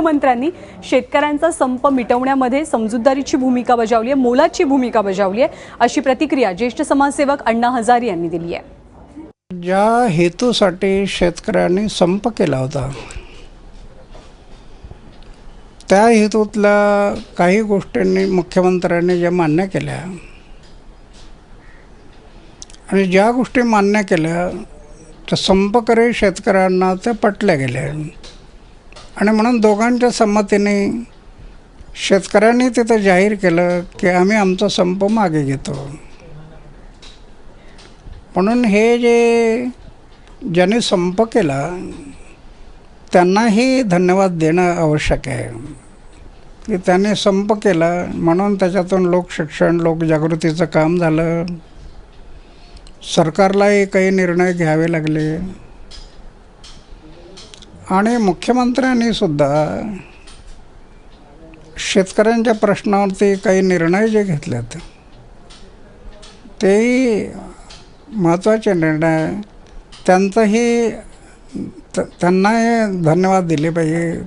मुख्यमंत्र्यांनी शेतकऱ्यांचा संप मिटवण्यामध्ये समजूतदारीची भूमिका बजावली आहे मोलाची भूमिका बजावली आहे अशी प्रतिक्रिया ज्येष्ठ समाजसेवक अण्णा हजारे यांनी दिली आहे. ज्या हेतूसाठी शेतकऱ्यांनी संप केला होता त्या हेतूतल्या काही गोष्टींनी मुख्यमंत्र्यांनी ज्या मान्य केल्या आणि ज्या गोष्टी मान्य केल्या त्या संपकरी शेतकऱ्यांना त्या पटल्या गेल्या. आणि म्हणून दोघांच्या संमतीने शेतकऱ्यांनी तिथं जाहीर केलं की आम्ही आमचा संप मागे घेतो. म्हणून हे जे ज्यांनी संप केला त्यांनाही धन्यवाद देणं आवश्यक आहे. की त्यांनी संप केला म्हणून त्याच्यातून लोकशिक्षण लोकजागृतीचं काम झालं. सरकारलाही काही निर्णय घ्यावे लागले. आणि मुख्यमंत्र्यांनी सुद्धा शेतकऱ्यांच्या प्रश्नावरती काही निर्णय जे घेतलेत तेही महत्त्वाचे निर्णय त्यांचंही त- त्यांनाही धन्यवाद दिले पाहिजे.